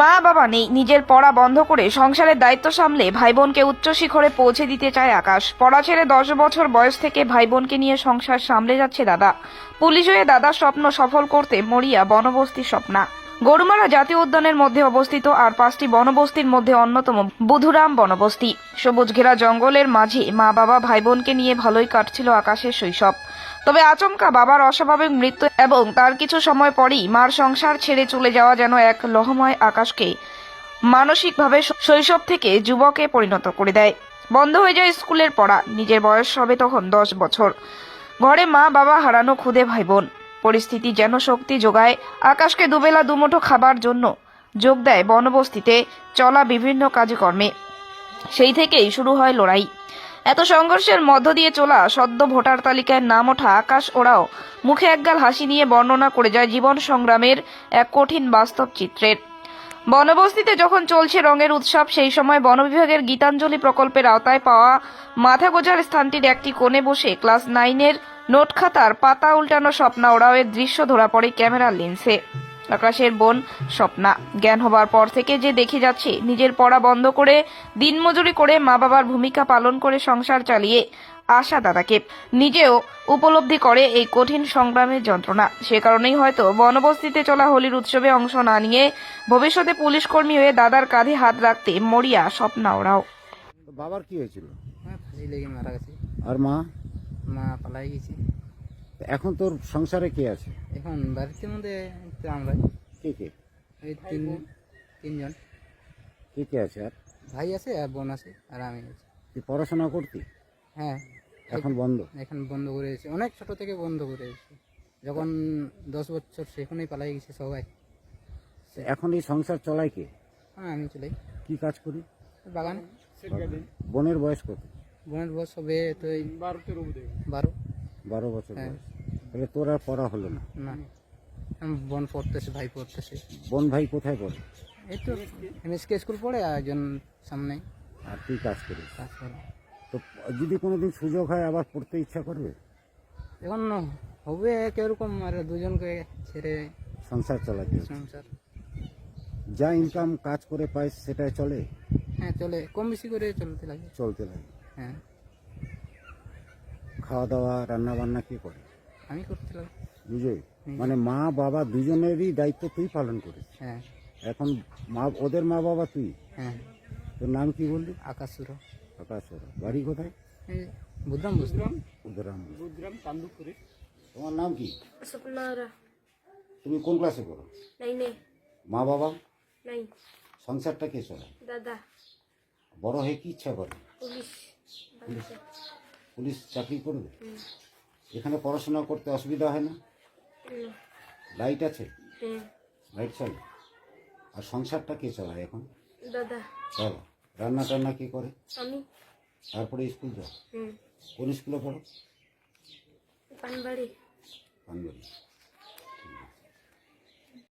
মা বাবা নেই। নিজের পড়া বন্ধ করে সংসারের দায়িত্ব সামলে ভাই বোনকে উচ্চ শিখরে পৌঁছে দিতে চায় আকাশ। পড়া ছেড়ে দশ বছর বয়স থেকে ভাই বোনকে নিয়ে সংসার সামলে যাচ্ছে দাদা। পুলিশ হয়ে দাদার স্বপ্ন সফল করতে মরিয়া বনবস্তি স্বপ্না। গরুমারা জাতীয় উদ্যানের মধ্যে অবস্থিত আর পাঁচটি বনবস্তির মধ্যে অন্যতম বুধুরাম বনবস্তি। সবুজ ঘেরা জঙ্গলের মাঝে মা বাবা ভাই বোনকে নিয়ে ভালোই কাটছিল আকাশের শৈশব। তবে আচমকা বাবার অস্বাভাবিক মৃত্যু এবং তার কিছু সময় পরই মার সংসার ছেড়ে চলে যাওয়া যেন এক লহময় আকাশকে মানসিকভাবে শৈশব থেকে যুবকে পরিণত করে দেয়। বন্ধ হয়ে যায় স্কুলের পড়া। নিজের বয়স হবে তখন দশ বছর। ঘরে মা বাবা হারানো খুদে ভাই বোন পরিস্থিতি যেন শক্তি যোগায়, আকাশকে দুবেলা দুমুঠো খাবার জন্য যোগ দেয় বনবস্তিতে চলা বিভিন্ন কাজকর্মে। সেই থেকেই শুরু হয় লড়াই। এত সংঘর্ষের মধ্য দিয়ে চলা সদ্য ভোটার তালিকায় নাম ওঠা আকাশ ওরাও মুখে একগাল হাসি নিয়ে বর্ণনা করে যায় জীবন সংগ্রামের এক কঠিন বাস্তব চিত্রের। বনবস্তিতে যখন চলছে রঙের উৎসব, সেই সময় বন বিভাগের গীতাঞ্জলি প্রকল্পের আওতায় পাওয়া মাথা গোজার স্থানটির একটি কোণে বসে ক্লাস নাইনের নোট খাতার পাতা উল্টানো স্বপ্না ওরাওয়ের দৃশ্য ধরা পড়ে ক্যামেরার লেন্সে। আকাশের বোন স্বপ্না। জ্ঞান হবার পর থেকে যে দেখে যাচ্ছে নিজের পড়া বন্ধ করে দিনমজুরি করে মা বাবার ভূমিকা পালন করে সংসার চালিয়ে আশা দাদাকে। নিজেও উপলব্ধি করে এই কঠিন সংগ্রামের যন্ত্রণা। সে কারণেই হয়তো বনবস্তিতে চলা হোলির উৎসবে অংশ না নিয়ে ভবিষ্যতে পুলিশ কর্মী হয়ে দাদার কাঁধে হাত রাখতে মরিয়া স্বপ্না ওরাও বাবার কি হয়েছিল? হ্যাঁ আর মা? মা পালাই গেছে। তো এখন তোর সংসারে কে আছে? এখন বাড়িতে মধ্যে তো আমরা। কে কে? এই তিন তিনজন। কে কে আছে আর? ভাই আছে আর বোন আছে আর আমি আছি। তুই পড়াশোনা করতি? হ্যাঁ। এখন বন্ধ? এখন বন্ধ করে দিয়েছে। অনেক ছোট থেকে বন্ধ করে দিয়েছে। যখন দশ বছর সেখানেই পালাই গেছে সবাই। এখন এই সংসার চলায় কে? হ্যাঁ আমি চলাই। কি কাজ করি? বাগানে। বোনের বয়স কত? বোনের বয়স হবে তো এই বারো। বারো বছর হ্যাঁ। বয়স। তাহলে তোর আর পড়া হলো না। না। বোন পড়তেছে ভাই পড়তেছে। বোন ভাই কোথায় পড়ে? এই তো এমএসকে স্কুল পড়ে আর একজন সামনে আর তুই কাজ করিস। কাজ করে। তো যদি কোনোদিন সুযোগ হয় আবার পড়তে ইচ্ছা করবে? এখন হবে কীরকম আর দুজনকে ছেড়ে সংসার চালাতে হবে। সংসার। যা ইনকাম কাজ করে পাই সেটাই চলে? হ্যাঁ চলে। কম বেশি করে চলতে লাগে। চলতে লাগে। হ্যাঁ। খাওয়া দাওয়া রান্না বান্না কি করে? আমি করতে লাগে বুঝলি মানে মা বাবা দুজনেরই দায়িত্ব তুই পালন করিস। হ্যাঁ। এখন মা ওদের মা বাবা তুই? হ্যাঁ। তোর নাম কি বললি? আকাশ সুর আকাশ ওরা। বাড়ি কোথায়? এই বুঝলাম বুঝলাম উদরাম উদরাম চান্দুপুরে তোমার নাম কি? স্বপ্নারা তুমি কোন ক্লাসে পড়ো? মা বাবা? নাই সংসারটা কে চলে? দাদা। বড় হয়ে কি ইচ্ছা করে? পুলিশ। পুলিশ চাকরি করবে? এখানে পড়াশোনা করতে অসুবিধা হয় না? লাইট আছে? লাইট চলে? আর সংসারটা কে চালায় এখন? দাদা। চলো রান্না টান্না কে করে? আমি। তারপরে স্কুল যাও। কোন স্কুলে পড়ো? পানবাড়ি। পানবাড়ি।